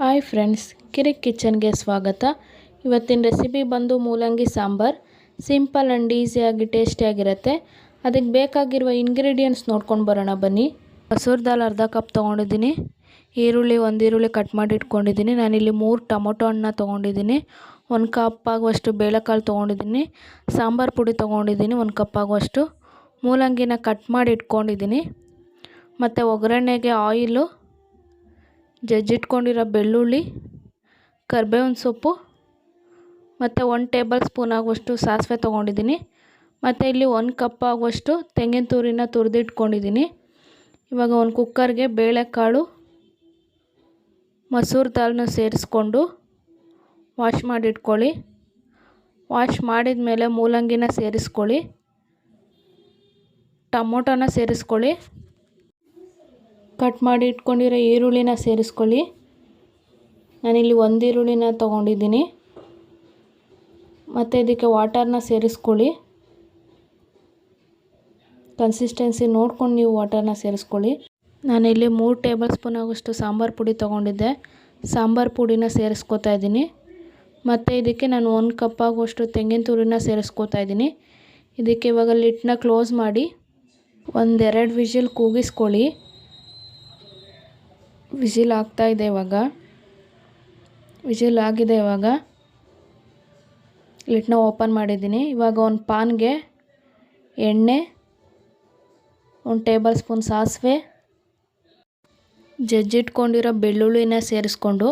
Hi friends, ಕಿರಿಕ್ ಕಿಚನ್ಗೆ ಸ್ವಾಗತ. ಇವತ್ತಿನ recipe ಬಂದು ಮೂಲಂಗಿ ಸಾಂಬಾರ್. ಸಿಂಪಲ್ ಆ್ಯಂಡ್ ಈಸಿಯಾಗಿ ಟೇಸ್ಟಿಯಾಗಿರುತ್ತೆ. ಅದಕ್ಕೆ ಬೇಕಾಗಿರುವ ಇಂಗ್ರೀಡಿಯೆಂಟ್ಸ್ ನೋಡ್ಕೊಂಡು ಬರೋಣ ಬನ್ನಿ. ಮಸೂರ್ ದಾಲ್ ಅರ್ಧ ಕಪ್ ತೊಗೊಂಡಿದ್ದೀನಿ. ಈರುಳ್ಳಿ ಒಂದು ಈರುಳ್ಳಿ ಕಟ್ ಮಾಡಿ ಇಟ್ಕೊಂಡಿದ್ದೀನಿ. ನಾನಿಲ್ಲಿ ಮೂರು ಟೊಮೊಟೊ ಹಣ್ಣನ್ನ ತೊಗೊಂಡಿದ್ದೀನಿ. ಒಂದು ಕಪ್ ಆಗುವಷ್ಟು ಬೇಳೆಕಾಳು ತೊಗೊಂಡಿದ್ದೀನಿ. ಸಾಂಬಾರು ಪುಡಿ ತೊಗೊಂಡಿದ್ದೀನಿ ಒಂದು ಕಪ್ ಆಗುವಷ್ಟು. ಮೂಲಂಗಿನ ಕಟ್ ಮಾಡಿ ಇಟ್ಕೊಂಡಿದ್ದೀನಿ. ಮತ್ತು ಒಗ್ಗರಣೆಗೆ ಆಯಿಲು ಜಜ್ಜಿಟ್ಕೊಂಡಿರೋ ಬೆಳ್ಳುಳ್ಳಿ, ಕರ್ಬೇವಿನ ಸೊಪ್ಪು ಮತ್ತು ಒಂದು ಟೇಬಲ್ ಸ್ಪೂನ್ ಆಗುವಷ್ಟು ಸಾಸಿವೆ ತೊಗೊಂಡಿದ್ದೀನಿ. ಮತ್ತು ಇಲ್ಲಿ ಒಂದು ಕಪ್ ಆಗುವಷ್ಟು ತೆಂಗಿನ ತುರಿನ ತುರಿದಿಟ್ಕೊಂಡಿದ್ದೀನಿ. ಇವಾಗ ಒಂದು ಕುಕ್ಕರ್ಗೆ ಬೇಳೆಕಾಳು, ಮಸೂರ್ ದಾಲ್ನ ಸೇರಿಸ್ಕೊಂಡು ವಾಶ್ ಮಾಡಿಟ್ಕೊಳ್ಳಿ. ವಾಶ್ ಮಾಡಿದ ಮೇಲೆ ಮೂಲಂಗಿನ ಸೇರಿಸ್ಕೊಳ್ಳಿ. ಟೊಮೊಟೊನ ಸೇರಿಸ್ಕೊಳ್ಳಿ. ಕಟ್ ಮಾಡಿ ಇಟ್ಕೊಂಡಿರೋ ಈರುಳ್ಳಿನ ಸೇರಿಸ್ಕೊಳ್ಳಿ. ನಾನಿಲ್ಲಿ ಒಂದು ಈರುಳ್ಳಿನ ತೊಗೊಂಡಿದ್ದೀನಿ. ಮತ್ತು ಇದಕ್ಕೆ ವಾಟರ್ನ ಸೇರಿಸ್ಕೊಳ್ಳಿ. ಕನ್ಸಿಸ್ಟೆನ್ಸಿ ನೋಡ್ಕೊಂಡು ನೀವು ವಾಟರ್ನ ಸೇರಿಸ್ಕೊಳ್ಳಿ. ನಾನಿಲ್ಲಿ ಮೂರು ಟೇಬಲ್ ಸ್ಪೂನ್ ಆಗೋಷ್ಟು ಸಾಂಬಾರು ಪುಡಿ ತೊಗೊಂಡಿದ್ದೆ. ಸಾಂಬಾರು ಪುಡಿನ ಸೇರಿಸ್ಕೊತಾ ಇದ್ದೀನಿ. ಮತ್ತು ಇದಕ್ಕೆ ನಾನು ಒಂದು ಕಪ್ ಆಗುವಷ್ಟು ತೆಂಗಿನ ತುರಿನ ಸೇರಿಸ್ಕೊತಾ ಇದ್ದೀನಿ. ಇದಕ್ಕೆ ಇವಾಗ ಲಿಟ್ನ ಕ್ಲೋಸ್ ಮಾಡಿ ಒಂದೆರಡು ವಿಷಲ್ ಕೂಗಿಸ್ಕೊಳ್ಳಿ. ವಿಸಿಲ್ ಇದೆ ಇವಾಗ. ವಿಸಿಲ್ ಆಗಿದೆ ಇವಾಗ. ಲಿಟ್ನ ಓಪನ್ ಮಾಡಿದ್ದೀನಿ. ಇವಾಗ ಒಂದು ಪಾನ್ಗೆ ಎಣ್ಣೆ, ಒಂದು ಟೇಬಲ್ ಸ್ಪೂನ್ ಸಾಸಿವೆ ಜಜ್ಜಿಟ್ಕೊಂಡಿರೋ ಬೆಳ್ಳುಳ್ಳಿನ ಸೇರಿಸ್ಕೊಂಡು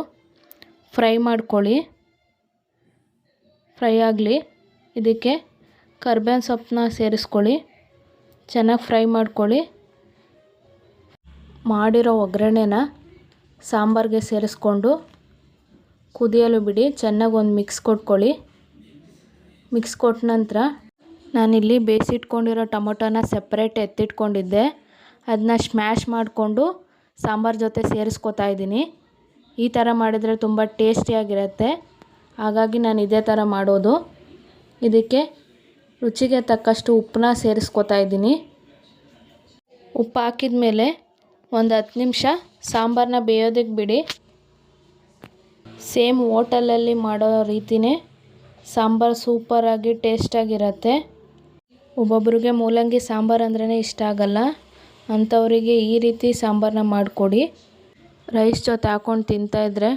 ಫ್ರೈ ಮಾಡ್ಕೊಳ್ಳಿ. ಫ್ರೈ ಆಗಲಿ. ಇದಕ್ಕೆ ಕರ್ಬೇವಿನ ಸೊಪ್ಪನ್ನ ಸೇರಿಸ್ಕೊಳ್ಳಿ. ಚೆನ್ನಾಗಿ ಫ್ರೈ ಮಾಡ್ಕೊಳ್ಳಿ. ಮಾಡಿರೋ ಒಗ್ಗರಣೆನ ಸಾಂಬಾರಿಗೆ ಸೇರಿಸ್ಕೊಂಡು ಕುದಿಯಲು ಬಿಡಿ ಚೆನ್ನಾಗಿ ಒಂದು ಮಿಕ್ಸ್ ಕೊಟ್ಕೊಳ್ಳಿ. ಮಿಕ್ಸ್ ಕೊಟ್ಟ ನಂತರ ನಾನಿಲ್ಲಿ ಬೇಯಿಸಿಟ್ಕೊಂಡಿರೋ ಟೊಮೊಟೊನ ಸಪ್ರೇಟ್ ಎತ್ತಿಟ್ಕೊಂಡಿದ್ದೆ. ಅದನ್ನ ಸ್ಮ್ಯಾಶ್ ಮಾಡಿಕೊಂಡು ಸಾಂಬಾರು ಜೊತೆ ಸೇರಿಸ್ಕೊತಾ ಇದ್ದೀನಿ. ಈ ಥರ ಮಾಡಿದರೆ ತುಂಬ ಟೇಸ್ಟಿಯಾಗಿರುತ್ತೆ ಹಾಗಾಗಿ ನಾನು ಇದೇ ಥರ ಮಾಡೋದು. ಇದಕ್ಕೆ ರುಚಿಗೆ ತಕ್ಕಷ್ಟು ಉಪ್ಪನ್ನ ಸೇರಿಸ್ಕೊತಾ ಇದ್ದೀನಿ. ಉಪ್ಪು ಹಾಕಿದ ಮೇಲೆ ಒಂದು ಹತ್ತು ನಿಮಿಷ. ಸಾಂಬಾರನ್ನ ಬೇಯೋದಕ್ಕೆ ಬಿಡಿ. ಸೇಮ್ ಹೋಟೆಲಲ್ಲಿ ಮಾಡೋ ರೀತಿಯೇ ಸಾಂಬಾರು ಸೂಪರಾಗಿ ಟೇಸ್ಟಾಗಿರತ್ತೆ ಒಬ್ಬೊಬ್ರಿಗೆ ಮೂಲಂಗಿ ಸಾಂಬಾರು ಅಂದ್ರೇ ಇಷ್ಟ ಆಗಲ್ಲ. ಅಂಥವರಿಗೆ ಈ ರೀತಿ ಸಾಂಬಾರನ್ನ ಮಾಡಿಕೊಡಿ. ರೈಸ್ ಜೊತೆ ಹಾಕ್ಕೊಂಡು ತಿಂತಾಯಿದ್ರೆ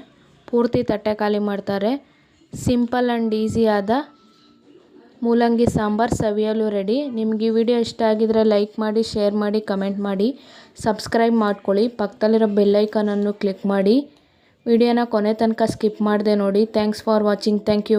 ಪೂರ್ತಿ ತಟ್ಟೆ ಖಾಲಿ ಮಾಡ್ತಾರೆ. ಸಿಂಪಲ್ ಆ್ಯಂಡ್ ಈಸಿಯಾದ ಮೂಲಂಗಿ ಸಾಂಬಾರು ಸವಿಯಲು ರೆಡಿ. ನಿಮ್ಗೆ ಈ ವಿಡಿಯೋ ಇಷ್ಟ ಆಗಿದರೆ ಲೈಕ್ ಮಾಡಿ, ಶೇರ್ ಮಾಡಿ, ಕಮೆಂಟ್ ಮಾಡಿ. ಸಬ್ಸ್ಕ್ರೈಬ್ ಮಾಡ್ಕೊಳ್ಳಿ. ಪಕ್ಕದಲ್ಲಿರೋ ಬೆಲ್ಲೈಕನನ್ನು ಕ್ಲಿಕ್ ಮಾಡಿ. ವಿಡಿಯೋನ ಕೊನೆ ತನಕ ಸ್ಕಿಪ್ ಮಾಡಿದೆ ನೋಡಿ. Thanks for watching. Thank you.